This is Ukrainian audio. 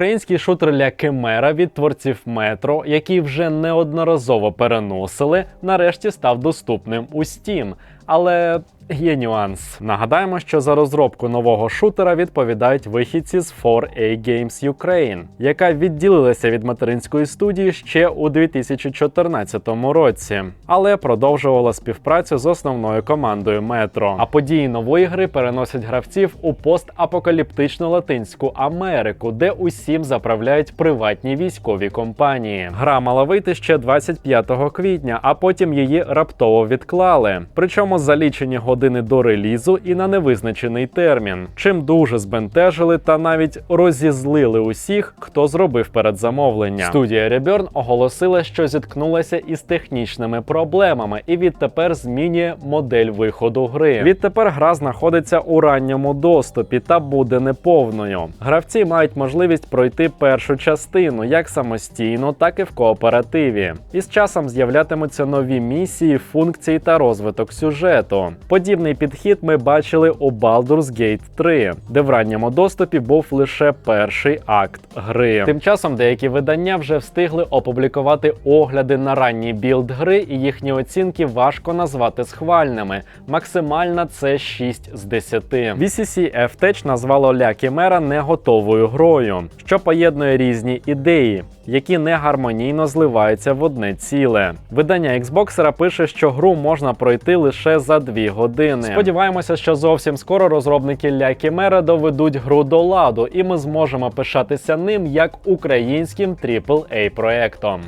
Український шутер Ля Кемера від творців Метро, який вже неодноразово переносили, нарешті став доступним у Steam. Але є нюанс. Нагадаємо, що за розробку нового шутера відповідають вихідці з 4A Games Ukraine, яка відділилася від материнської студії ще у 2014 році, але продовжувала співпрацю з основною командою Метро. А події нової гри переносять гравців у постапокаліптичну Латинську Америку, де усім заправляють приватні військові компанії. Гра мала вийти ще 25 квітня, а потім її раптово відклали. Причому за лічені години до релізу і на невизначений термін, чим дуже збентежили та навіть розізлили усіх, хто зробив передзамовлення. Студія Rebirn оголосила, що зіткнулася із технічними проблемами і відтепер змінює модель виходу гри. Відтепер гра знаходиться у ранньому доступі та буде неповною. Гравці мають можливість пройти першу частину як самостійно, так і в кооперативі. І з часом з'являтимуться нові місії, функції та розвиток сюжету. Подібний підхід ми бачили у Baldur's Gate 3, де в ранньому доступі був лише перший акт гри. Тим часом деякі видання вже встигли опублікувати огляди на ранній білд гри, і їхні оцінки важко назвати схвальними. Максимальна це 6 з 10. VCC F-Tech назвало Ля Кімера не готовою грою, що поєднує різні ідеї. Які не гармонійно зливаються в одне ціле. Видання Xbox пише, що гру можна пройти лише за 2 години. Сподіваємося, що зовсім скоро розробники Ля Кімера доведуть гру до ладу, і ми зможемо пишатися ним як українським AAA проектом.